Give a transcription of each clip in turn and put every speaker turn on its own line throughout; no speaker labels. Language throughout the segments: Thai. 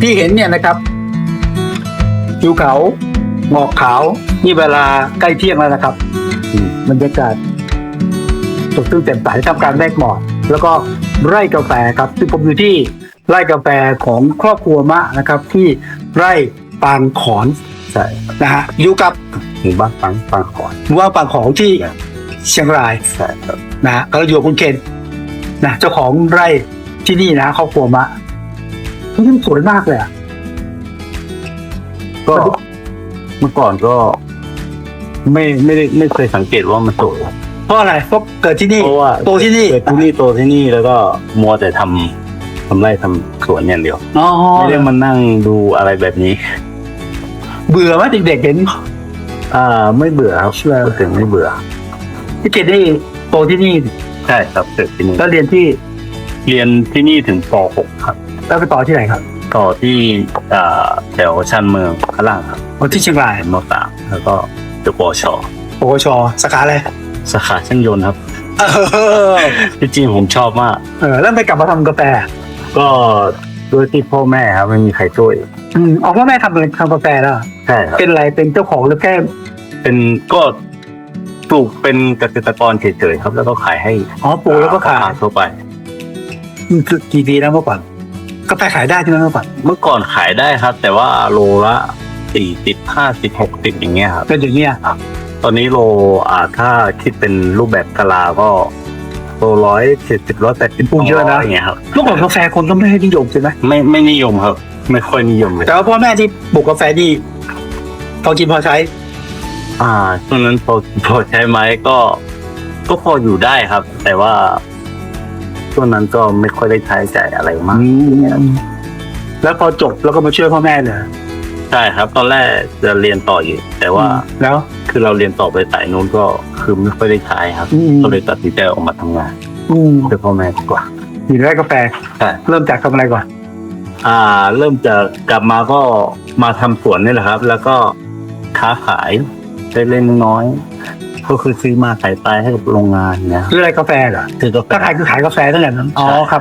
ที่เห็นเนี่ยนะครับทิวเขาหมอกขาวนี่เวลาใกล้เที่ยงแล้วนะครับอืมบรรยากาศสดชื่นแจ่มใสท่ามกลางแมฆหมอกแล้วก็ไร่กาแฟครับที่ผมอยู่ที่ไร่กาแฟของครอบครัวมะนะครับ ที่ไร่ปางขอน
ใช่
นะฮะอยู่กับ
หมู่บ้านปังปังขอน
หมู่บ้านปางขอนที่เชียงราย
ใช่ครับ
นะฮะก็อยู่กับคุณเคนนะเจ้าของไร่ที่นี่นะครอบครัวมะ นี่มันสวยมากเลยอะ
ก็เมื่อก่อนก็ ไม่ไม่ได้ไม่เคยสังเกตว่ามันสวย
เพราะอะไรเพราะเกิดที่นี่
เพราะว่า
โตที่นี่
เกิดที่นี่โตที่นี่แล้วก็มัวแต่ทำทำไร่ทำสวนอย่างเดียว
อ๋อ
ไม่ได้มานั่งดูอะไรแบบนี้
เบื่อไหมเด็กๆเห็น
อ่า ไม่เบื่อครับพูดถึงไม่เบื่อ
พี่เคนนี่โตที่นี่
ใช่ครับเกิดที่นี่
แล้วเรียนที่
เรียนที่นี่ถึงป .6 ครับ
แล้วไปต่อที่ไหนครับ
ต่อที่อ่าแถวชันเมืองข้างล่างครับ
อ๋อที่เชียงราย
มสามแล้วก็จบปวช
ปวชสาขาอะไร
สาขาช่างยนต์ครับ
เออ
จริงๆผมชอบมาก
เออแล้วไปกลับมาทำกาแฟ
ก็ด้วยที่พ่อแม่ครับไม่มีใครช่วย
อืมออกว่าแม่ทำอะไรทำกาแฟแล้ว
ใช่ครับ
เป็นอะไรเป็นเจ้าของหรือแค่
เป็นก็ปลูกเป็นเกษตรกรเฉยๆครับ แล้วก็ขายให้
อ๋อปลูกแล้วก็ขาย
พ่อค้ทั่วไป
อืมคือกี่ปีแล้วเมื่อก่อน กาแฟขายได้ใช่ไหมเมื่อก่อน
เมื่อก่อนขายได้ครับ แต่ว่าโลละสี่สิบห้าสิบหกสิบอย่างเงี้ยครับ
เป็นอย่างเนี้ย
ตอนนี้โลอ่าถ้าคิดเป็นรูปแบบกะลาก็โลร้อยเจ็ดสิบร้อยแปดสิบ
ปลูกเยอะนะ
อย่างเงี้ยครับ
เมื่อก่อนกาแฟคนก็ไม่ให้นิยมใช่ไหม
ไม่ไม่นิยมครับ ไม่ค่อยนิยมเลย
แต่ว่าพ่อแม่ที่ปลูกกาแฟนี่พอกินพอใช้
อ่าช่วงนั้นพอพอใช้ไหมก็ ก็พออยู่ได้ครับ แต่ว่า ช่วงนั้นก็ไม่ค่อยได้ใช้จ่ายอะไรมาก
แล้วพอจบแล้วก็มาช่วยพ่อแม่เลย
ใช่ครับ ตอนแรกจะเรียนต่ออยู่ แต่ว่า
แล้ว
คือเราเรียนต่อไปสายนู้นก็คือไม่ค่อยได้ใช้ครับ
อืม
ก็เลยตัดสินใจออกมาทำงาน
อืม
เพื่อพ่อแม่ดีกว่า
อยู่ได้กาแฟ
ใช่
เริ่มจากทำอะไรก่อน
อ่า เริ่มจะกลับมาก็มาทำสวนนี่แหละครับ แล้วก็ค้าขายได้เล่นๆน้อยๆ ก็คือซื้อมาขายไปให้กับโรงงานเนี่ย
คืออะไรกาแฟเหรอ
คือกาแฟ
ถ้าขายคือขายกาแฟตั้งแต่นั้นอ๋อ
ใช่
ครับ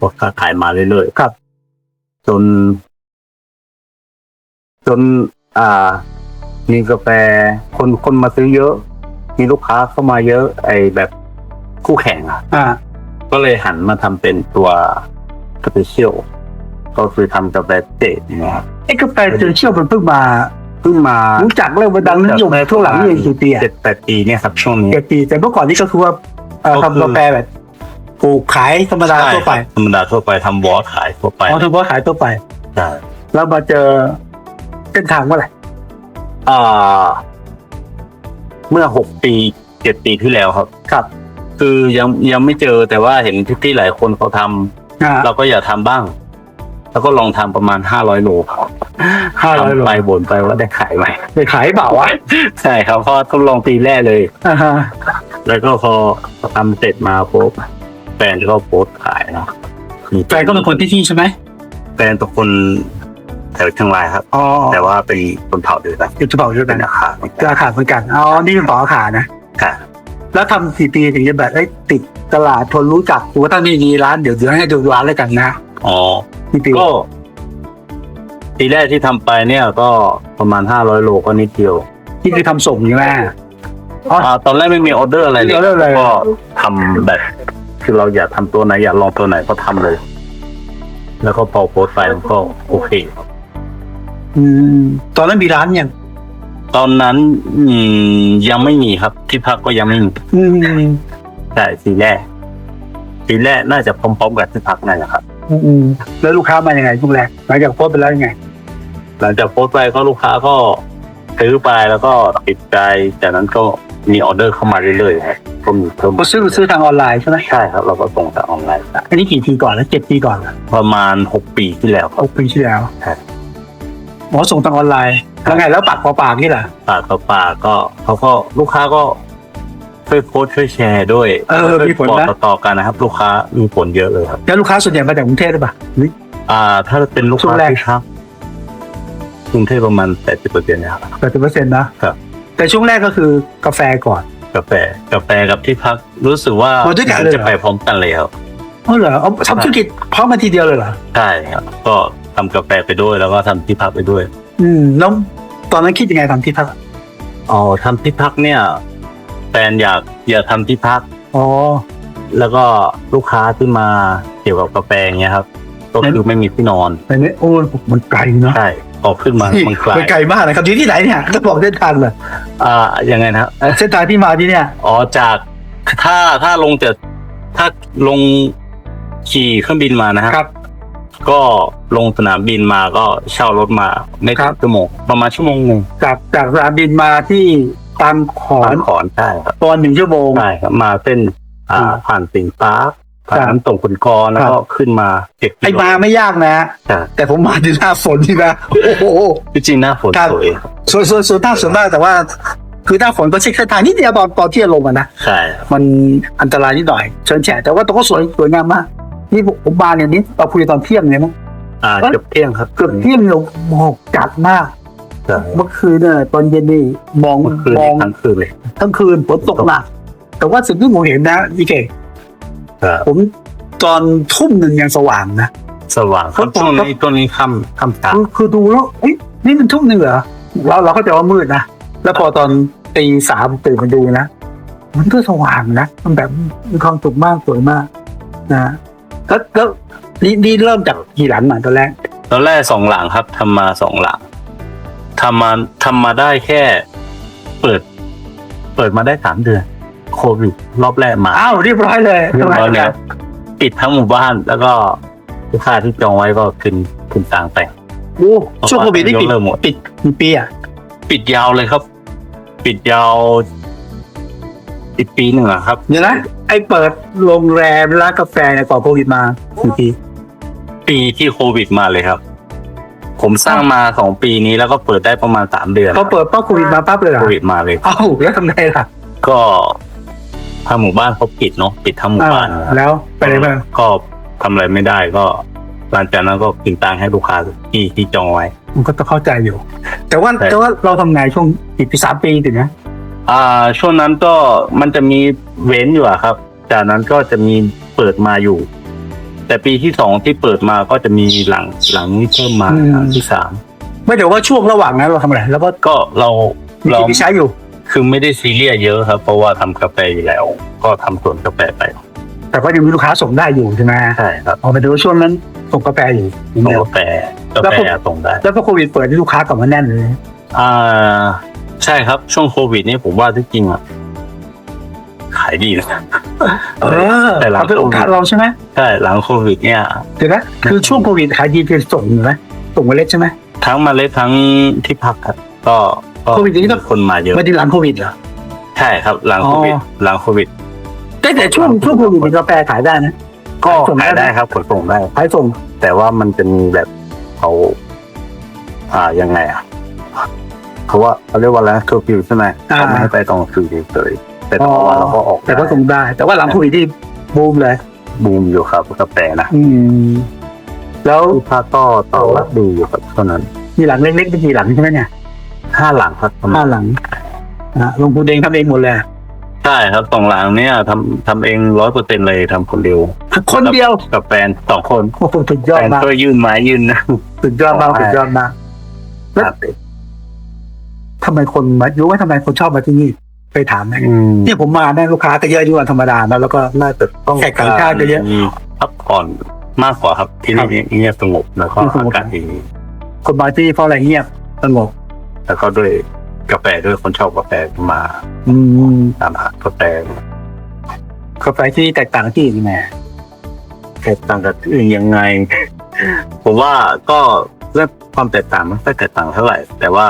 ก็ค้าขายมาเรื่อยๆ
ครับ
จน จน อ่า มีกาแฟคนคนมาซื้อเยอะ มีลูกค้าเข้ามาเยอะ ไอแบบคู่แข่งอะ
อ่า
ก็เลยหันมาทำเป็นตัวสเปเชียลก็คือทำกาแฟเจดนะครับ
ไอ้กาแฟเจอเชี่ยวมันเพิ่งมา
เพิ่งมา
รู้จักเริ่มมาดังนิยมในช่วงหลังนี่เองกี่ปีอะ
เจ็ดแปดปีเนี่ยครับช่วงนี้
เจ็ดปี แต่เมื่อก่อนนี่ก็คือว่าเอ่อ
ก็คือ
ทำกาแฟแบบปลูกขายธรรมดาทั่วไป
ใช่ครับธรรมดาทั่วไปทำวอลขายทั่วไป
อ๋อทำเพาะขายทั่วไป
ใช่
แล้วมาเจอเส้นทางเมื่อไหร่
อ่า เมื่อหกปีเจ็ดปีที่แล้วครับ
ครับ
คือยังยังไม่เจอแต่ว่าเห็นที่หลายคนเขาทำ
อ่า
เราก็อยากทำบ้าง แล้วก็ลองทำประมาณห้าร้อยโลครับ
ห้าร้อยโล
ทำไปบ่นไปว่าได้ขายไหม
ไปขายเปล่าวะ
ใช่ครับเพราะทดลองปีแรกเลย
อ่าฮะ
แล้วก็พอทำเสร็จมาปุ๊บแฟนก็โพสต์ขายเนาะมี
แฟนก็เป็นคนที่นี่ใช่ไหม
แฟนเป็นคนแถวเชียงรายครับ
อ๋อ
แต่ว่าเป็นคนเผ่าเดียวกัน
อยู่จะบอกด้วย
เป็
กันน
อาคา
ราคาเหมือนกันอ๋อนี่เป็นปออาขานะ
ค่ะ
แล้วทำกี่ปีถึงจะแบบเอ้ยติดตลาดคนรู้จักหรือว่าถ้ามีมีร้านเดี๋ยวเดี๋ยวให้ดูร้านเลยกันนะ
อ๋อ
กี่ปี
ก็ปีแรกที่ทำไปเนี่ย ก็ประมาณห้าร้อยโลก็นิดเดียว
ที่คือทำส่งใช่ไหม อ๋อ
อ่าตอนแรกไม่มีออเดอร์อะไรเลย
ไม่มีออเดอร์อะไร
ก็ทำแบบ คือเราอยากทำตัวไหนอยากลองตัวไหนก็ทำเลย แล้วก็พอโพสต์ไปมันก็โอเค
อืม ตอนนั้นมีร้านยัง
ตอนนั้นอืมยังไม่มีครับ ที่พักก็ยังไม่มี
อืม
ใช่ปีแรกปีแรกน่าจะพร้อมๆกับที่พักนั่นแหละครับ
อืมแล้วลูกค้ามายังไงช่วงแรกหลังจากโพสต์ไปแล้วยังไง
หลังจากโพสต์ไปก็ลูกค้าก็ซื้อไปแล้วก็ติดใจจากนั้นก็มีออเดอร์เข้ามาเรื่อยๆครับก็มีเพิ่ม
ก็ซื้อซื้อทางออนไลน์ใช่ไหม
ใช่ครับ เราก็ส่งทางออนไลน์
อันนี้กี่ปีก่อนแล้วเจ็ดปีก่อนเหรอ
ประมาณหกปีที่แล้วครับ
หกปีที่แล้ว
ครับ
หมอส่งทางออนไลน์แล้วไงแล้วปากต่อปากนี่แหละ
ปากต่อปากก็เขาก็ลูกค้าก็ ช่วยโพสต์ช่วยแชร์ด้วย
เออมีผล
บอก
นะ
ต่อๆกันนะครับ ลูกค้ามีผลเยอะเลยครับ
แล้วลูกค้าส่วนใหญ่มาจากกรุงเทพหรือเปล่าหรือ
อ่า ถ้าเป็นลูก
ช่ว
ค้าง
แรก
ที่ครับกรุงเทพประมาณแปดสิบเปอร์เซ็นต์นะครับ
แปดสิบเปอร์เซ็นต์นะครับ แต่ช่วงแรกก็คือกาแฟก่อน
กาแฟกาแฟกับที่พักรู้สึกว่า
มาด้วยกันเลยเหรอ
จะไปพร้อมกันเลยครับ
อ๋อเหรอเอาทำธุรกิจพร้อมมาทีเดียวเลยเหรอ
ใช่ครับ ก็ทำกาแฟไปด้วยแล้วก็ทำที่พักไปด้วย
อืมแล้วตอนนั้นคิดยังไงทำที่พัก
อ๋อทำที่พักเนี่ย แฟนอยากอยากทำที่พัก
อ๋อ
แล้วก็ลูกค้าที่มาเกี่ยวกับกาแฟอย่างเงี้ยครับ ก็คือไม่มีที่นอน
แต่เนี่ยโอ้มันไกลเนาะ
ใช่ออกขึ้นมามันไกล
มันไกลมากนะครับอยู่ที่ไหนเนี่ยก็บอกเส้นทางเลย
อ่ายังไงนะครับ
เส้นทางที่มาที่เนี่ย
อ๋อจากถ้าถ้าลงจากถ้าลงขี่เครื่องบินมานะฮะ
ครับ
ก็ลงสนามบินมาก็เช่ารถมาไม่
ครั
ถึ
บ
งชั่วโมงประมาณชั่วโมงหนึ่ง
จากจากสนามบินมาที่ ตามขอ
ผ่านนขอนใช่ครับ
ตอนหนึ่งชั่วโมง
ใช่ครับมาเส้นอ่า
อืม
ผ่านสิงห์ปาร์คผ่าน
ครับ
น้ำตกขุนกรแล้ว
ครั
ก็
บ
ขึ้นมาเจ็ดกิโล
ไอ้มาไม่ยากนะ
ใช่
แต่ผมมาที่หน้าฝนที่นะโอ้โห
จริงๆหน้าฝน
ครับ
สวย
สวยสวยสวยมากสวยมากแต่ว่า คือหน้าฝนก็เช็คเส้นทางนิดเดียวตอนตอนที่จะลงอะนะ
ใช่ครับ
มันอันตรายนิดหน่อยเชิญแฉะแต่ว่าตรงก็สวยสวยงามมาก นี่ผมผมมาเนี่ยนี่เราคุยตอนเที่ยงเนี่ยมั้ง
อ่า
เอ้ย
เกือบเที่ยงครับ
เกือบเที่ยงเราหมอกจัดมาก
ใช่
เมื่อคืนเนี่ยตอนเย็นนี่มอง
เมื่อคืน
มอง
นี้ทั้งคืนเลย
ทั้งคืนฝนตกหนัก แต่ว่าสิ่งที่ผมเห็นนะพี่เก๋
ครับ
ผมตอนทุ่มหนึ่งยังสว่างนะ
สว่างครับ
ฝนตก
ช่วง
ครับ
นี้ช่วงนี้ค่ำค่ำกลาง
คือคือดูแล้วเอ้ยนี่มันทุ่มหนึ่งเหรอเราเราก็จะว่ามืดนะ แล้วพอตอนตีสามตื่นมาดูนะ มันก็สว่างนะ มันแบบมีความสุขมากสวยมากนะแล้วแล้วนี่นี่เริ่มจากกี่หลังมาตอนแรก
ตอนแรกสองหลังครับทำมาสองหลัง ทำมาทำมาได้แค่ เปิด เปิดมาได้สามเดือน โควิดรอบแรกมา
อ้าวเรียบร้อยเลย
เรียบร้อยแล้วปิดทั้งหมู่บ้านแล้วก็ลูกค้าที่จองไว้ก็ขึ้นขึ้นต่างแต่ง
โอ้ช่วงโควิดนี่ปิด
ยกเลิกหมด
ปิดกี่ปีอะ
ปิดยาวเลยครับ ปิดยาวปิดปีหนึ่งอะครับ
เดี๋ยวนะไอ้เปิดโรงแรมร้านกาแฟเนี่ยก่อนโควิดมากี่ปี
ปีที่โควิดมาเลยครับ ผมสร้างมาสองปีนี้แล้วก็เปิดได้ประมาณสามเดือน
พอเปิดปั๊บโควิดมาปั๊บเลยเหรอ
โควิดมาเลย
เอ้าแล้วทำไงล่ะ
ก็ทางหมู่บ้านเขาปิดเนาะปิดทั้งหมู่บ้าน
อ่าแล้วไปไหนมา
ก็ทำอะไรไม่ได้ก็หลังจากนั้นก็กินตังค์ให้ลูกค้าที่ที่จองไว้
มันก็ต้องเข้าใจอยู่ แต่ว่า
ใช่
แต่ว่าเราทำไงช่วงอีกปีสามปีถึงนะ
อ่าช่วงนั้นก็มันจะมีเว้นอยู่อะครับ จากนั้นก็จะมีเปิดมาอยู่ แต่ปีที่สองที่เปิดมาก็จะมีหลังหลังนี้เพิ่มมาหลังที่สาม
ไม่เดี๋ยวว่าช่วงระหว่างนั้นเราทำอะไรแล้วก็
ก็เรา
มี
เรา
ที่ใช้อยู่
คือไม่ได้ซีเรียสเยอะครับ เพราะว่าทำกาแฟอยู่แล้ว ก็ทำสวนกาแฟไป
แต่ก็ยังมีลูกค้าส่งได้อยู่ใช่ไหม
ใช่ครับ
เอาไปดูว่าช่วงนั้นส่งกาแฟอยู่
ส่งกาแฟกา
แล้ว
แฟ
ก็
ส่งได้
แล้วก็โควิดเปิดที่ลูกค้ากลับมาแน่นเลย
อ่าใช่ครับช่วงโควิดนี่ผมว่าที่จริงอะขายดีนะ
เออ
แต่หลัง
เอาเป็นโอกาสเราใช่ไหม
ใช่หลังโควิดเนี่ย
เดี๋ยวนะคือช่วงโควิดขายดีเป็นส่งอยู่ไหมส่งเมล็ดใช่ไหม
ทั้งเมล็ดทั้งที่พักครับก็ก็
โควิดนี่ก็
คนมาเยอะ
ไม่ได้หลังโควิดเหรอ
ใช่ครับหลังโควิด
อ๋อ
หลังโควิด
แต่แต่ช่วงช่วงโควิดมีกาแฟขายได้นะ
ก็
ส่งได้
ขายได้ครับขนส่งได้
ขายส่ง
แต่ว่ามันจะมีแบบเขาอ่ายังไงอะเขาว่าเขาเรียกว่าอะไรเคอร์ฟิวใช่ไหม
อ่า
เขาไม่ให้ไปตอนคืนเลย แต่ตอนวันเราก็ออก
แต่ก็ส่งได้ แต่ว่าหลังโควิดที่บูมเลย
บูมอยู่ครับกาแฟนะ
อืม แล้ว
ที่พักก็ตอบรับดีอยู่ครับเท่านั้น
มีหลังเล็กๆเป็นกี่หลังใช่ไหมเนี่ย
ห้าหลังครับประมา
ห้า
ณ
หลังอะลงทุนเองทำเองหมดเลย
ใช่ครับสองหลังเนี่ยทำทำเองร้อยเปอร์เซ็นเลยทำคนเดียว
คนเดียว
กับแฟนสองคน
โอ้โหสุดยอ
แฟ
ด
น
มาก
ก็ยื่นไม้ยื่นนะ
สุดยอดมาก
ใช่
สุดยอดมากแล้ว
ครับ
ทำไมคนมารู้ว่าทำไมคนชอบมาที่นี่ ไปถามไหม
อืม
เนี่ยผมมาเนี่ยลูกค้าก็เยอะอยู่วันธรรมดานะแล้วก็
น่าจะต้อง
แขกต่างชาติก็เยอะ
มีพักผ่อนมากกว่าครับที่
ครับ
นี่เงียบสงบแล้วก็
สงบ
อากาศดี
คนมาที่นี่เพราะอะไรเงียบสงบ
แล้วก็ด้วยกาแฟด้วยคนชอบกาแฟมา
อืม
ตามหากาแฟ
กาแฟที่นี่แตกต่างที่อื่นยังไง
แตกต่างกับที่อื่นยังไง ผมว่าก็เรื่องความแตกต่างมันไม่แตกต่างเท่าไหร่ แต่ว่า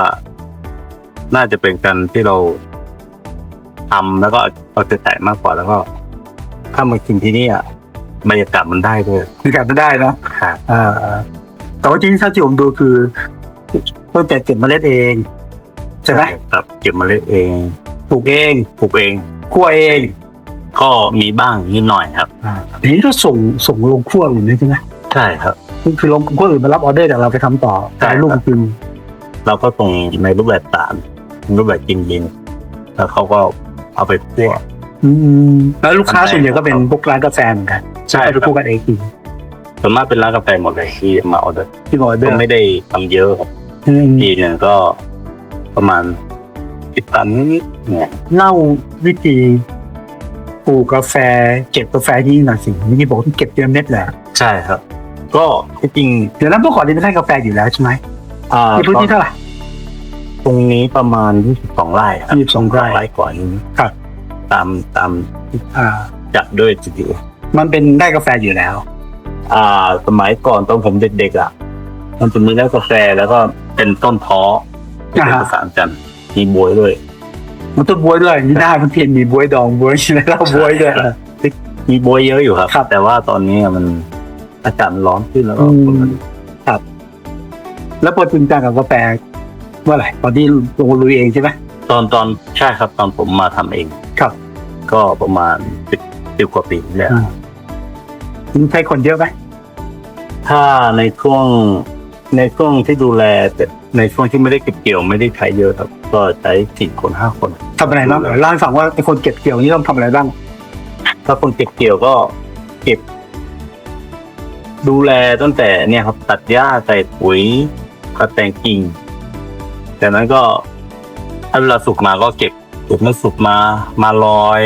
น่าจะเป็นการที่เรา ทำแล้วก็เอาใจใส่มากกว่าแล้วก็ ถ้ามากินที่นี่อะบรรยากาศมันได้ด้วย
คือการไม่ได้เนอะ
ครับ
อ่าแต่ว่าที่นี่ถ้าที่ผมดูคือต้นแต่เก็บเมล็ดเองใช่ไหม
ครับเก็บเมล็ดเอง
ปลูกเอง
ปลูกเอง
คั่วเอง
ก็มีบ้างนิดหน่อยครับ
อ่าทีนี้ก็ส่งส่งลงคั่วอื่นด้วยใช่ไหม
ใช่ครับ
คือคือลงคั่วอื่นมารับออเดอร์จากเราไปทำต่อ
ใช่
ขายลูก
ครับ
จริง
เราก็ส่งในรูปแบบสารรูปแบบกินบินแล้วเขาก็ เอาไปคั่ว
อืมแล้วลูกค้า
ทำไง
ส่วนใหญ่ก็เป็นพวกร้านกาแฟเหมือนกัน
ใช่
ไปคู่กันเองอีก
ส่วนมากเป็นร้านกาแฟหมดเลยที่มาออเดอร์
ที่บอกเดิ
ก็
ม
ไม่ได้ทำเยอะครับ
อืม
ปีหนึ่งก็ประมาณสิบตันนิดๆเนี่ย
เล่าวิธีปลูกกาแฟเก็บกาแฟที่หน่อยสิเมื่อกี้บอกต้องเก็บเตรียมเม็ดแหละ
ใช่ครับ ก็ที่จริง
เดี๋ยวนั้นเมื่อก่อนนี่ไม่ใช่กาแฟอยู่แล้วใช่ไหม
อ่า
ในพื้นที่เท่าไหร่
ต รงนี้ประมาณยี่สิบสองไร่ครับ
22ไร่
ไร่กว่านี้
ครับ
ตามตาม
อ่า
จัดด้วยจริง
มันเป็นได้กาแฟอยู่แล้ว
ๆอ่า สมัยก่อนตอนผมเด็กๆอะ มันจะมีร้านกาแฟแล้วก็เป็นต้นท้อที่เป็น
อ่าฮะ
ภาษาจันทร์มีบวยด้วย
มันต้นบวยด้วยนี่ได้มันเพียนมีบวยดองบวยแล้วเหล้าบวยด้วย
มีบวยเยอะอยู่ครับ
ครับ
แต่ว่าตอนนี้มันอากาศมันร้อนขึ้นแล้วก็
อืม
คนมัน
แล้วพอจริงจังกับกาแฟ เมื่อไหร่ตอนที่ลงลุยเองใช่ไหม
ตอนตอนใช่ครับตอนผมมาทำเอง
ครับ
ก็ประมาณสิบสิบกว่าปีแล้ว
อ่าคุณใช้คนเยอะไหม
ถ้าในช่วงในช่วงที่ดูแลแต่ในช่วงที่ไม่ได้เก็บเกี่ยวไม่ได้ใช้เยอะครับก็ใช้สี่คนห้าคน
ทำอะไรบ้างเล่าให้ฟังว่าไอ้คนเก็บเกี่ยวนี่ต้องทำอะไรบ้าง
ถ้าคนเก็บเกี่ยวก็เก็บ ดูแลตั้งแต่เนี่ยครับ ตัดหญ้าใส่ปุ๋ยกระแตงกิ่ง จากนั้นก็ถ้าเวลาสุกมาก็เก็บเก็บมันสุกมา มาลอย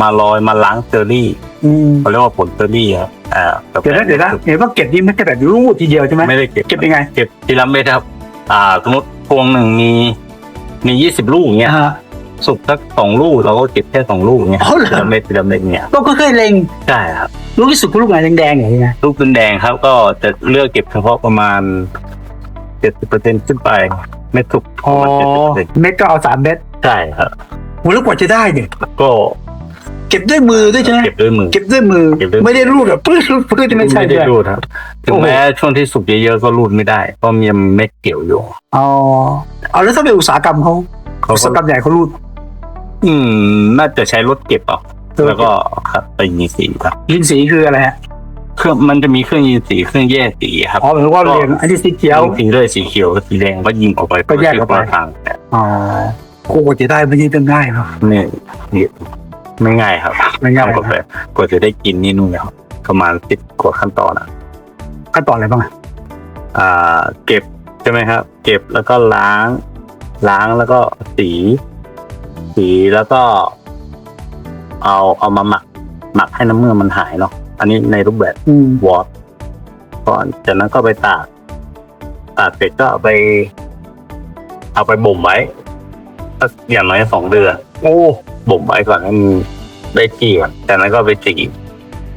มาลอยมาล้างเจอรี่
อืม
เขาเรียกว่าผลเจอรี่ครับอ่ากาแฟ
เดี๋ยวนะเดี๋ยวนะเห็นว่าเก็บนี่ไม่ใช่แบบรูดทีเดียวใช่ไหม
ไม่ได้เก็บ
เก็บยังไง
เก็บทีละเม็ดครับ อ่าสมมติพวงหนึ่งมี มียี่สิบลูกอย่างเงี้ย
อ่า
สุกสักสองลูกเราก็เก็บแค่สองลูกอย่างเงี้ย
อ๋อเหรอ
ทีละเม็ดทีละเม็ดเนี่ย
ก็ค่อยๆเล็ง
ใช่ครับ
ลูกที่สุดคือลูกไหนแดงๆอย่างนี้นะ
ลูกเป็นแดงครับก็จะเลือกเก็บเฉพาะประมาณ เจ็ดสิบเปอร์เซ็นขึ้นไป เม็ดสุกป
อ๋อ
ระมาณเจ็ดสิบเปอร์เซ็น
เม็ดก็เอาสามเม็ด
ใช่ครับ
โหแล้วกว่าจะได้เนี่ย
ก็
เก็บด้วยมือด้วยใช่ไหม
เก็บด้วยมือ
เก็บด้วยมือ
เก็บด้วยมือ
ไม่ได้รูดแบบปื้ดปื้ดปื้ดไม่ใช่
ไม่
ด้
ได้
วย
รูดครับถึ
โอ้
ง
โห
แม้ช่วงที่สุกเยอะๆก็รูดไม่ได้เพราะมีเม็ดเกี่ยวอยู่
อ๋อเอาแล้วถ้าเป็นอุตสาหกรรมเขา
เขา
อุต
ก็
สาหกรรมใหญ่เขารูด
อืม น่าจะใช้รถเก็บเอาแล้วก็ครับไปยิงสีครับ
ยินสีคืออะไรฮะ
เครื่องมันจะมีเครื่องยิงสีเครื่องแยกสีครับ
อ๋อเหมือนว่าเรียงอันนี้สีเขียว
ยิงสีด้วยสีเขียวกับสีแดงก็ยิงออกไป
ก็แยกออกไป
คนละทางแต่
อ๋อโคกว่าจะได้ไม่ใช่เรื่องง่ายเนาะ
นี่นี่ไม่ง่ายครับ
ไม่ง่าย
ทำกาแฟ
นะ
กว่าจะได้กินนี่นู่นครับประมาณสิบกว่าขั้นตอนอะ
ขั้นตอนอะไรบ้างอะ
อ่า เก็บใช่ไหมครับ เก็บแล้วก็ล้าง ล้างแล้วก็สี สีแล้วก็ เอาเอามาหมัก หมักให้น้ำเมือกมันหายเนาะ อันนี้ในรูปแบบ
อืม
วอตก่อนจากนั้นก็ไปตากตากเสร็จก็เอาไป เอาไปบ่มไว้สักอย่างน้อยสองเดือน
โอ้
บ่มไว้ก่อนให้มันได้ที่ก่อนจากนั้นก็ไปสี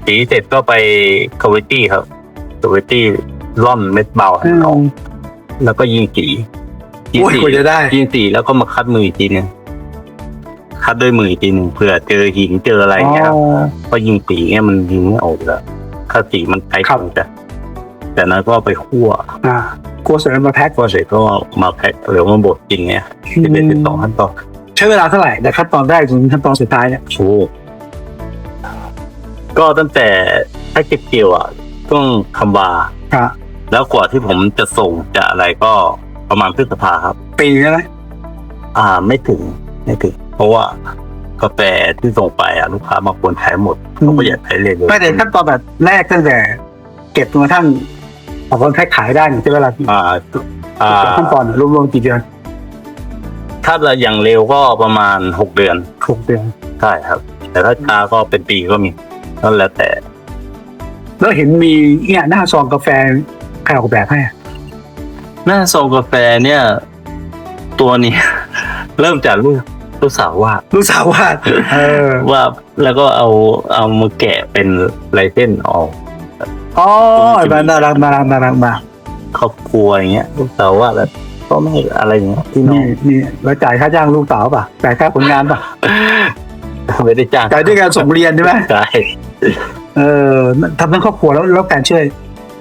สีเสร็จก็ไปคาวิตี้ครับคาวิตี้ร่อนเม็ดเบาให้
อื
มันออก
ม
แล้วก็ยิงสียิง
โอ้ย
สี
กว่าจะได้
ยิงสีแล้วก็มาคัดมืออีกทีหนึง คัดด้วยมืออีกทีหนึ่งเผื่อเจอหินเจออะไรอย่างเงี้ยครับ
อ๋อ
เพราะยิงสีเนี่ยมันยิงไม่ออกอยู่แล้วถ้าสีมันไกล
ครับ
กันจะจากนั้นก็ไปคั่ว
อ่ากัวเสร็จแล้วมาแพ็ค
คั่วเสร็จก็มาแพ็คหรือมาบดจริงเงี้ยสิบเอ็ดสิบสองขั้นตอน
ใช้เวลาเท่าไหร่แต่ขั้นตอนแรกถึงขั้นตอนสุดท้ายเนี่ย
โอ้ก็ตั้งแต่ถ้าเก็บเกี่ยวอะช่วงคำวา
อะ
แล้วกว่าที่ผมจะส่งจะอะไรก็ประมาณพฤษภาครับ
ปีใช่ไหม
อ่า ไม่ถึง ไม่ถึง เพราะว่ากาแฟที่ส่งไปอะลูกค้าบางคนใช้หมดเขาก็อยากใช้เรื่อยๆ
ไม่แต่ขั้นตอนแบบแรกตั้งแต่ เก็บจนกระทั่งออกคนแพ็คขายได้เนี่ยใช้เวลากี่
อ่าอ่า
ขั้นตอนรวมๆกี่เดือน
ถ้าเราอย่างเร็วก็ประมาณหกเดือน
หกเดือน
ใช่ครับ แต่ถ้าช้าก็เป็นปีก็มีก็แล้วแต่
แล้วเห็นมีเนี่ยหน้าซองกาแฟใครออกแบบให้อะ
หน้าโซกาแฟเนี่ย ตัวนี้ เริ่มจากลูก ลูกสาววาด
ลูกสาววาดเออ
ว่าดแล้วก็เอาเอามาแกะเป็นลายเส้นออก
อ๋อมาน่ารักน่ารักน่ารักมาก
ครอบครัวอย่างเงี้ย ลูกสาววาดแล้วก็ไม่อะไรอย่างเงี้ยที่น้อ
นี่
ง
นี่แล้วจ่ายค่าจ้างลูกสาวป่ะจ่ายค่าผลงานป่ะ
ไม่ได้จ้าง
จ่ายด้วยการส่งเรียนใช่ไหม
ใช่
เออทำทั้งครอบครัวแล้วแล้วแฟนช่วย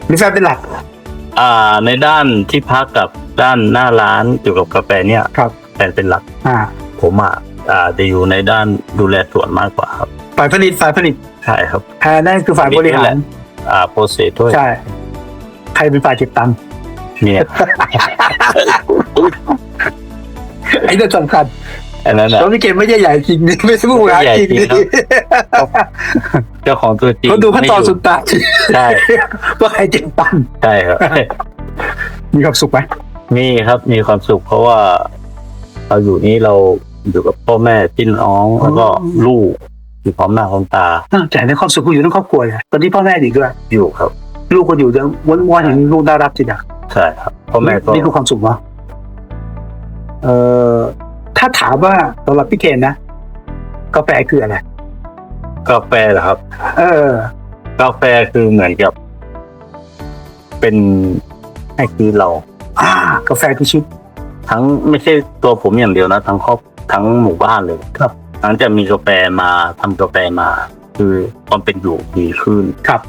หรือแฟนเป็นหลัก
อ่า ในด้านที่พักกับด้านหน้าร้านเกี่ยวกับกาแฟเนี่ย
ครับ
แฟนเป็นหลัก
อ่า
ผมอะอ่าจะอยู่ในด้านดูแลสวนมากกว่าครับ
ฝ่ายผลิตฝ่ายผลิต
ใช่ครับ
แทนนั่นคือฝ่ายบริหาร
อ่าโปรเซสด้วย
ใช่ใครเป็นฝ่ายเก็บตังค์
เนี่ย
ไอ้เรื่องสำคัญ
อันนั้นอะ
แล้วพี่เกมไม่ใช่ใหญ่จริงนี่ไม่ใช่ผู้บริหารจริง
ใหญ่จริง
นี่
ครับเจ้าของตัวจริง
เขาดูขั้นตอนสุดท้าย
ใช่
ว่าใครเจ็บตัน
ใช่ครับ
มีความสุขไหม
มีครับมีความสุขเพราะว่าเราอยู่นี้เรา อยู่กับพ่อแม่พี่น้องแล้วก็ลูกอยู่พร้อมหน้าพร้อมตา
น่าใจในความสุขก็อยู่ทั้งครอบครัวเลยตอนนี้พ่อแม่ดีด้วย
อยู่ครับ
ลูกก็อยู่จะวันวันๆเห็นลูกน่ารักจริงอะ
ใช่ครับพ่อแม่ก็
นี่คือความสุขวะเอ่อถ้าถามว่าสำหรับพี่เคนนะกาแฟคืออะไร
กาแฟเหรอครับ
เออ
กาแฟคือเหมือนกับ เป็นให้คือเรา
อ่ากาแฟคือชีวิต
ทั้งไม่ใช่ตัวผมอย่างเดียวนะทั้งครอบ ทั้งหมู่บ้านเลย
ครับ
หลังจากมีกาแฟมาทำกาแฟมา คือความเป็นอยู่ดีขึ้น
ครับ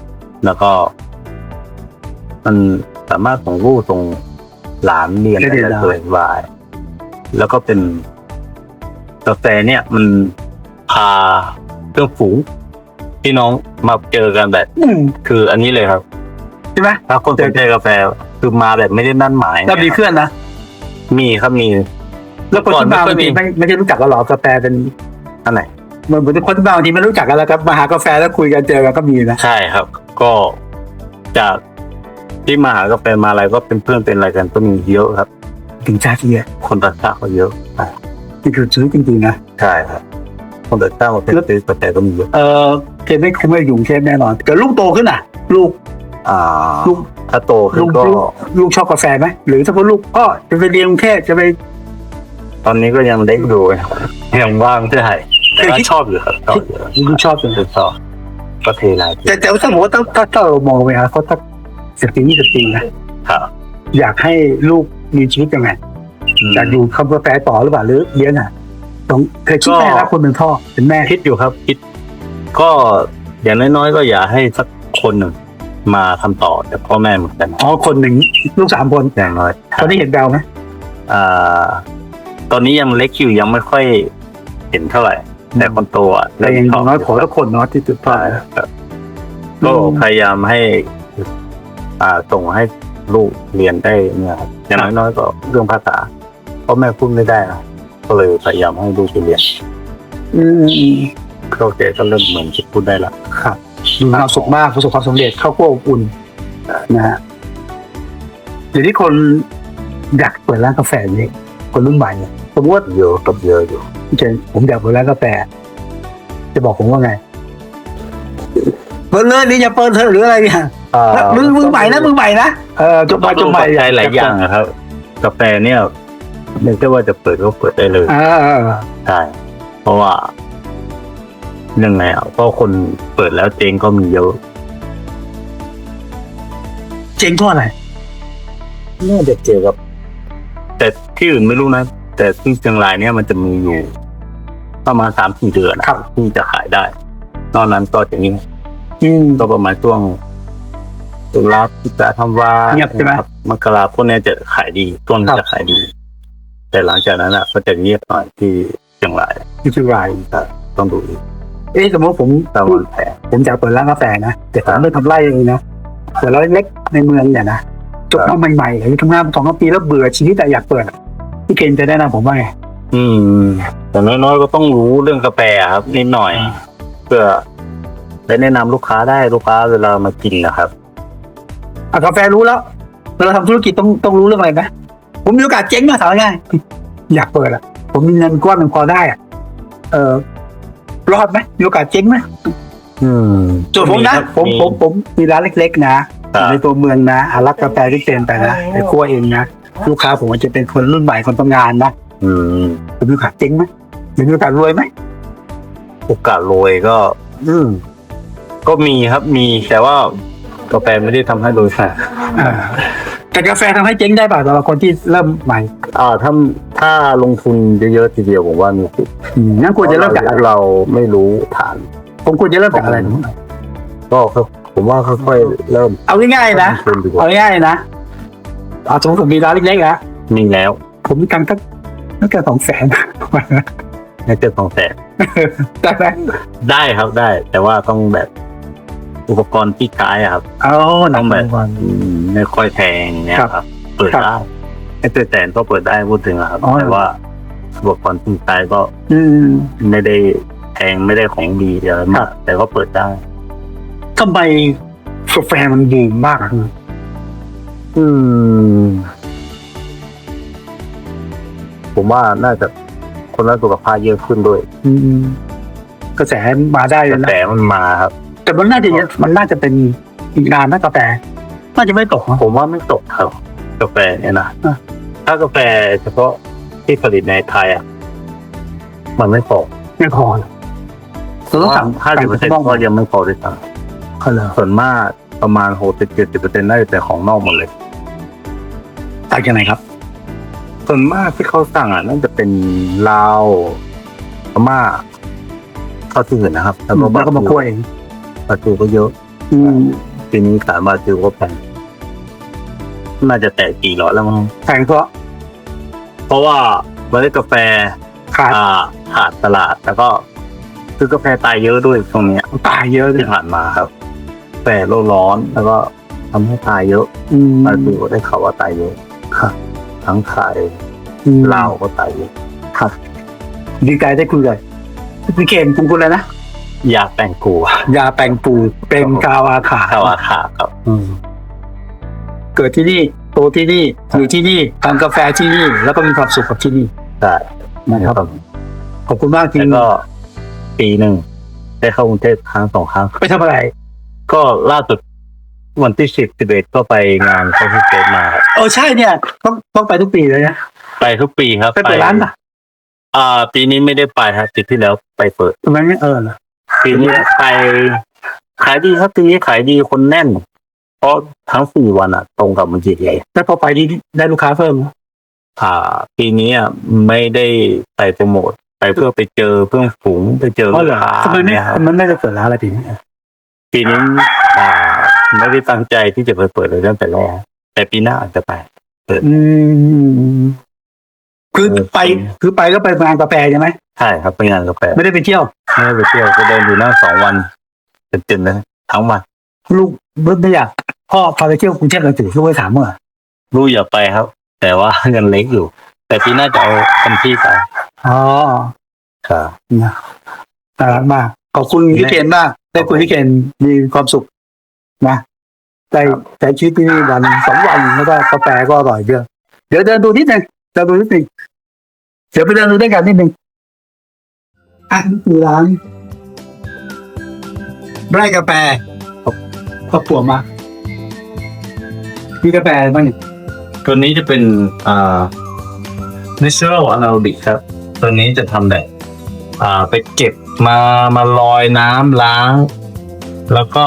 แล้วก็ มันสามารถส่งลูกส่งหลานเรียน
ได้
ได้
เรียนได้
เลยบายแล้วก็เป็นกาแฟเนี่ย มันพาเพื่อนฝูงพี่น้องมาเจอกันแบบ
อืม
คืออันนี้เลยครับ
ใช่ไหม
ถ้าคนสนใจกาแฟคือมาแบบไม่ได้นัดหมาย
เรามีเพื่อนนะ
มีครับมี
แล้วคนที่มา
ก่อน
บางที
ไม่
ไม่ไม่ใช่รู้จักกันหรอกกาแฟเป็น
อันไหน
เหมือนเหมือนคนที่มาบางทีไม่รู้จักกันแล้วครับมาหากาแฟแล้วคุยกันเจอกันก็มีนะ
ใช่ครับ ก็จากที่มาหากาแฟมาอะไรก็เป็นเพื่อนเป็นอะไรกันก็มีเยอะครับ
ถึงชาติเนี่ย
คนต่างชาติก็เยอะ
นี่คือชีวิตจริงๆนะ
ใช่ครับคนต่างชาติมาเป็นซื้อกาแฟก็มีเยอะ
เออเคนไม่คงไม่อยู่กรุงเทพแน่นอนแต่ลูกโตขึ้นอะ ลูก
อ่า
ลูก
ถ้าโตขึ้
ลู
น
ก
ก็
ลูกลูกชอบกาแฟไหมหรือถ้าพ่อลูกพ่อจะไปเรียนกรุงเทพจะไป
ตอนนี้ก็ยังเล็กอยู่ยังว่างใช่แต่ว่าชอบอยู่ครับชอบอยู่
ลูกชอบจัง
ชอบก็เทลาย
แต่แต่ว่าถ้าบอกว่าถ้าถ้าถ้าเรามองไปนะเขาถ้าสิบปียี่สิบปีนะครับอยากให้ลูกมีชีวิตยังไงอยากอยู่คำกาแฟต่อหรือเปล่าหรือเลี้ยงอะต้องเคยคิดแม่รักคนเป็นพ่อเป็นแม่
คิดอยู่ครับ คิด ก็อย่างน้อยๆก็อย่าให้สักคนหนึ่งมาทำต่อแต่พ่อแม่เหมือนกัน
อ๋อคนหนึ่งลูกสามคน
อย่างน้อย
ตอนนี้เห็นแววไหม
อ่า ตอนนี้ยังเล็กอยู่ยังไม่ค่อยเห็นเท่าไหร่ แต่คนโตอะ
แต่ยังน้อยขอแล้วคนเนาะที่จุดพ่อ
ใช่ครับก็พยายามให้ อ่าส่งให้ลูกเรียนได้เนี่ยครับอย่างน้อยๆก็เรื่องภาษาเพราะแม่พูดไม่ได้นะก็เลยพยายามให้ลูกไปเรียน
อืมอืม
ก็โอเคก็เริ่มเหมือนจะพูดได้ละ
ครับดูมีความสุขมากประสบความสำเร็จเข้าครัวอบอุ่นนะฮะเดี๋ยวนี้คนอยากเปิดร้านกาแฟนี่คนรุ่นใหม่เนี่ย สมมติว่า
เยอะกับเยอะอยู่
เจนผมอยากเปิดร้านกาแฟ จะบอกผมว่าไงเปิดเลยหรืออย่าเปิดเถอะหรืออะไรเนี่ย
อ่า
มึงมึงใหม่นะมึงใหม่นะเออจบไปจบไป
ใช้หลายอย่างนะครับ กาแฟเนี่ยไม่ใช่ว่าจะเปิดก็เปิดได้เลย
เออ
ใช่เพราะว่ายังไงอะก็คนเปิดแล้วเจ๊งก็มีเยอะ
เจ๋งเพราะอะไร
น่าจะเจอกับ แต่ที่อื่นไม่รู้นะ แต่ที่เชียงรายเนี่ยมันจะมีอยู่ประมาณสามสี่เดือนนะครับที่จะขายได้ นอกนั้นก็จะเงียบ
อืม
ก็ประมาณช่วงตุลาพฤษภาธันวา
เงียบใช่ไหม
ครับมกราพวกเนี้ยจะขายดีต้น
ครับ
จะขายดี แต่หลังจากนั้นอะ ก็จะเงียบหน่อยที่เชียงราย
ที่ชื่อไร
แต่ต้องดูอีก
เอ๊ะสมมติผม
ตะวันแผง
ผมอยากเปิดร้านกาแฟนะแต่ผมไม่ทำไร่เองนะเปิดร้านเล็กๆในเมืองเนี่ยนะจบมาใหม่ๆอายุทำงานสองสามปีแล้วเบื่อชีวิตแต่อยากเปิดอะ พี่เคนจะแนะนำผมว่าไง
อืมแต่น้อยๆก็ต้องรู้เรื่องกาแฟครับนิดหน่อย เพื่อได้แนะนำลูกค้าได้ลูกค้าเวลามากินนะครับ
อะกาแฟรู้แล้วเราทำธุรกิจต้องต้องรู้เรื่องอะไรไหมผมมีโอกาสเจ๊งมาถามง่ายอยากเปิดอะ ผมมีเงินก้อนหนึ่งพอได้อะเออรอดไหมมีโอกาสเจ๊งไหม
อืม
ส่วนผมนะ
ครับ
ผมผมผมมีร้านเล็ก ๆ นะ
ครับ
ในตัวเมืองนะอารักกาแฟที่เป็นไปนะในครัวเองนะ ลูกค้าผมอาจจะเป็นคนรุ่นใหม่คนทำงานนะ
อืม
ผมมีโอกาสเจ๊งไหมมีโอกาสรวยไหม
โอกาสรวยก็ อืมก็มีครับมีแต่ว่ากาแฟไม่ได้ทำให้รวยค่ะ
อ่าแต่กาแฟทำให้เจ๊งได้ป่ะสำหรับคนที่เริ่มใหม่
อ่าถ้าถ้าลงทุนเยอะๆทีเดียวผมว่ามีสิทธิ์
อืมงั้นควรจะเริ่มจากอะไร
เราไม่รู้ฐาน
ผมควรจะเริ่มจากอะไร
ก็ผมว่าค่อยๆเริ่ม
เอาง่ายๆนะ
ลงทุนดีกว่า
เอาง่ายๆนะ เอาสมมติผมมีร้านเล็กๆนะ
มีแล้ว
ผมมีตังค์ตั้งตั้งแต่สองแสน
ในเจ็ดสองแสน
ได้ไหม
ได้ครับได้ แต่ว่าต้องแบบอุปกรณ์ที่ใช้อะครับ
เอาหนั
ต้องงแบบ
ก่อน
อืมไม่ค่อยแพงเนี่ย
ครับ
ครับเปิด
ครับ
ได้ไอ้เจ็ดแสนก็เปิดได้พูดถึงอะครับ
อ๋อ
แต่ว่าอุปกรณ์ที่ใช้ก็
อืม
ไม่ได้แพงไม่ได้ของดีเยอะ
ครั
มาก
บ
แต่ก็เปิดได้
ทำไมกาแฟมันบูมมากอะ
อืม ผมว่าน่าจะคนรักสุขภาพเยอะขึ้นด้วย
อืมกระแสมาได้เล
ก
ย
ระ
นะ
แสมันมาครับ
แต่มันน่าจะมันน่าจะเป็นอีกนานนะกาแฟน่าจะไม่ตกนะ
ผมว่าไม่ตกครับ กาแฟเนี่ยนะ
อะ
ถ้ากาแฟเฉพาะที่ผลิตในไทยอะ มันไม่พอ
ไม่พอหรอกเราต้องสั่ง
ห้าสิบเปอร์เซ็นต์ก็ยังไม่พอด้วยซ้
เขาเลยำ
ส่วนมาก ประมาณหกสิบเจ็ดสิบเปอร์เซ็นต์ได้แต่ของนอกหมดเลย
ต่างยังไงครับ
ส่วนมากที่เขาสั่งอะน่าจะเป็นลาวพม่าเข้าที่อื่นนะครับ
แล้วก็มาคั่วเอง
บาจูก็เยอะ
อืม
ปีนี้ขายบาจูก็แพงน่าจะแตะกี่ร้อยแล้วมั้ง
แพงเพราะ
เพราะว่าเมล็ดกาแฟ
ขาด
อ่าขาดตลาด แล้วก็คือกาแฟตายเยอะด้วยตรงเนี้ย
ตายเยอะเล
ที่
ย
ผ่านมาครับกา แฟโลกร้อนแล้วก็ทำให้ตายเยอะ
อืม
บาจูก็ได้ข่าวว่าตายเยอะ
ครับ
ทั้งไทย
อืม
ลาวก็ตายเยอะ
ครับดีใจได้คุยเลยพี่เคนคุณคุณอะไรนะ
อยากแต่งกู
ยาแปลงปูเป็นกาวอาขา
ข่าวอาขาครับ
อืมเกิดที่นี่โตที่นี่อยู่ที่นี่ทำกาแฟที่นี่ แล้วก็มีความสุขกับที่นี่
ใช่
นะครับขอบคุณมากจริง
แล้วก็ปีหนึ่งได้เข้ากรุงเทพครั้งสองครั้ง
ไปทำอะไร
ก็ล่าสุดวันที่สิบสิบเอ็ดก็ไปงานคอนเสิร์ตมาครับ
เออใช่เนี่ย ต้องต้องไปทุกปีเลยนะ
ไปทุกปีครับ
ไปเปิดร้านป่ะ
อ่า ปีนี้ไม่ได้ไปครับปีที่แล้วไปเปิด
ทำไมไม่เออเหรอ
ปีนี้ไปขายดีครับปีนี้ขายดีคนแน่น เพราะทั้งสี่วันอะ ตรงกับมันจีเลย
แล้วพอไปนี่ได้ลูกค้าเพิ่มไหม
อ่า ปีนี้อะไม่ได้ไปโปรโมทไปเพื่อไปเจอเพื่อนฝูงไปเจอ
อ๋อ
ลู
เหร
ก
อ
ค้า
ทำไมไม่
เนี่ยครับ
มันไม่ได้เปิดร้านอะไรปีนี้
ปีนี้อ่าไม่ได้ตั้งใจที่จะไปเปิดเลยตั้งแต่แรกแต่ปีหน้าอาจจะไป
อืมคือไป คือไปก็ไปงานกาแฟใช่ไหม
ใช่ครับไปงานกาแฟ
ไม่ได้ไปเที่ยว
ไม่ได้ไปเที่ยวก็เดินอยู่หน้าสองวันเต็มๆเลยทั้งวัน
ลูกรถไม่อยากพ่อพาไปเที่ยวกรุงเทพหนังสือลูกไปถามว่า
รู้อย่าไปครับ แต่ว่ายังเล็กอยู่ แต่ปีหน้าจะเอาเต็มที่ไป
อ๋อ
ครับ
นะน่ารักมากขอบคุณพี่เคนมาก ได้คุยพี่เคนมีความสุขนะได้ใช้ชีวิตที่นี่วันสองวันแล้วก็กาแฟก็อร่อยเยอะเดี๋ยวเดินดูนิดนึงเดินดูนิดนึงเดี๋ยวไปเดินดูด้วยกันนิดนึงอะนี่คือร้านไร่กาแฟครอบครัวมามีกาแฟอะไรบ้างเนี่ย
ตัวนี้จะเป็นอ่า natural Arabic ครับ ตัวนี้จะทำแบบอ่าไปเก็บ มามาลอยน้ำล้าง แล้วก็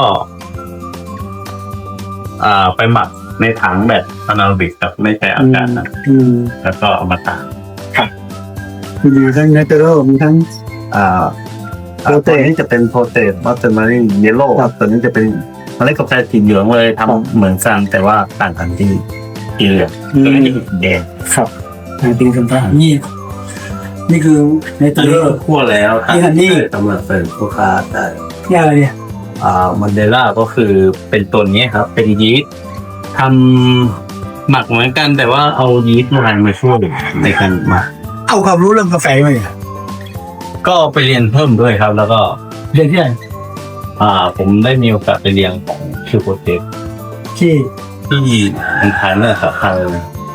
อ่าไปหมักในถังแบบ Arabic ครับไม่ใช่อากาศนะ
อืม
แล้วก็เอามาตาก
มีทั้งเนเธอร์มีทั้ง
อ่า
โปรเต
ตัวนี้จะเป็นโปรเตสมัสเตอร์มารินเยลโล่
ครับ
ตัวนี้จะเป็นเมล็ดกาแฟสีเหลืองเลย
ครับ
ทำเหมือนกันแต่ว่าต่างกันที่สีเหลืองตัวนี้จะสีแดง
ครับในปีสัมภาษณ์นี่ นี่คือในตัว
เลิกคั่วแล้ว
นี่ฮันนี่
สำหรับเสิร์ฟลูกค้าได้
นี่อะไรเนี่ย
อ่ามันเดล่าก็คือเป็นตัวนี้ครับ เป็นยีสต์ทำหมักเหมือนกันแต่ว่าเอายีสต์มามาช่วยในการหมัก
เอาความรู้เรื่องกาแฟมาเนี่ย
ก็ไปเรียนเพิ่มด้วยครับ แล้วก็
เรียนที่ไหน
อ่า ผมได้มีโอกาสไปเรียนของคิวโปรเจกต์
ที่
ที่ทางทางเนี่ยครับทาง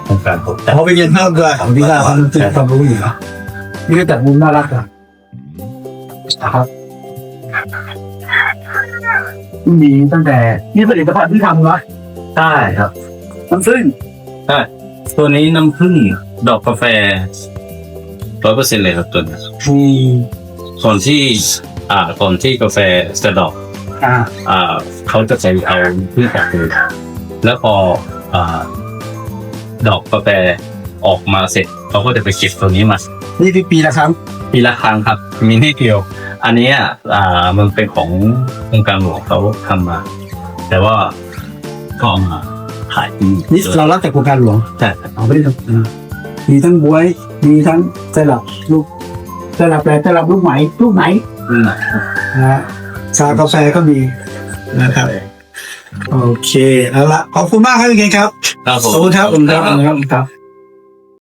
องค์การตกแต่ง
พอไปเรียนเพิ่มด้วยของที่น่าความรู้ความรู้อยู่เนาะ นี่ก็แต่มุมน่ารักอะนะครับ มีตั้งแต่นี่ผลิตภัณฑ์ที่ทำเนาะ
ใช่ครับ
น้ำซึ่ง
ใช่ตัวนี้น้ำผึ้งดอกกาแฟร้อยเปอร์เซ็นต์เลยครับตัวนี้
มี
ก่อนที่ อ่าก่อนที่กาแฟจะดอก
อ่า
อ่าเขาจะใช้เอาพืชจากมือแล้วพออ่า ดอกกาแฟออกมาเสร็จเขาก็จะไปเก็บตัวนี้มา
นี่คือปีละครั้ง
ปีละครั้งครับ มีนิดเดียว อันเนี้ยอ่ามันเป็นขององค์การหลวงเขาทำมา แต่ว่าก็เอามาขายที่
นี่เรารับจากโครงการหลวง
ใช่ครับ
เอาไม่ได้ทำอ่ามีทั้งบวย มีทั้งสลับลูกสลับแบบสลับลูกไหมลูกไหน
อืม
นะฮะชากาแฟก็มีนะครับ โอเคเอาละขอบคุณมากครับพี่เกณครับ
ครับผม
ขอบคุณครับขอบคุณครับขอบคุณครับ